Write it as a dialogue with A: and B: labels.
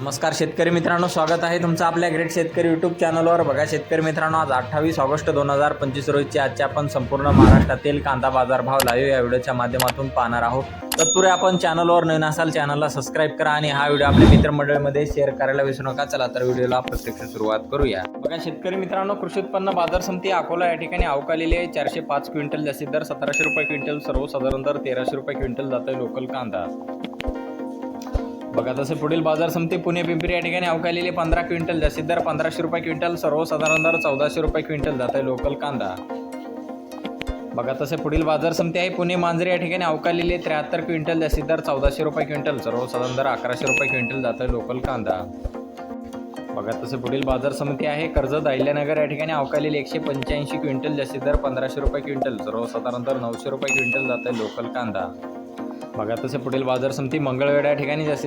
A: नमस्कार शेतकरी मित्रांनो स्वागत आहे तुमचं आपल्या ग्रेट शेतकरी यूट्यूब चॅनलवर बघा शेतकरी मित्रांनो आज अठ्ठावीस ऑगस्ट दोन हजार पंचवीस रोजची आजच्या आपण संपूर्ण महाराष्ट्रातील कांदा बाजार भाव लाईव्ह या व्हिडिओच्या माध्यमातून पाहणार आहोत. तत्पूर्वी आपण चॅनलवर नवीन असाल चॅनलला सबस्क्राईब करा आणि हा व्हिडिओ आपल्या मित्रमंडळीमध्ये शेअर करायला विसरू नका. चला तर व्हिडिओला प्रत्यक्ष सुरुवात करूया. बघा शेतकरी मित्रांनो कृषी उत्पन्न बाजार समिती अकोला या ठिकाणी अवकालेली आहे. चारशे पाच क्विंटल जास्तीत दर सतराशे रुपये क्विंटल सर्वसाधारण दर तेराशे रुपये क्विंटल जात आहे लोकल कांदा. बघा तसे पुढील बाजार समिती पुणे पिंपरी या ठिकाणी अवकालेले पंधरा क्विंटल जास्तीत दर पंधराशे रुपये क्विंटल सर्वसाधारण दर चौदाशे रुपये क्विंटल जात आहे लोकल कांदा. बघा तसे पुढील बाजार समिती आहे पुणे मांजरे या ठिकाणी अवकालेले त्र्याहत्तर क्विंटल जास्तीत दर चौदाशे रुपये क्विंटल सर्वसाधारण दर अकराशे रुपये क्विंटल जात आहे लोकल कांदा. बघा तसे पुढील बाजार समिती आहे कर्जत अहिल्यानगर या ठिकाणी अवकालेली एकशे पंच्याऐंशी क्विंटल जास्तीत दर पंधराशे रुपये क्विंटल सर्वसाधारण दर नऊशे रुपये क्विंटल जात आहे लोकल कांदा. बघा तसे पुढील बाजार समिती मंगळवेढा या ठिकाणी जास्तीत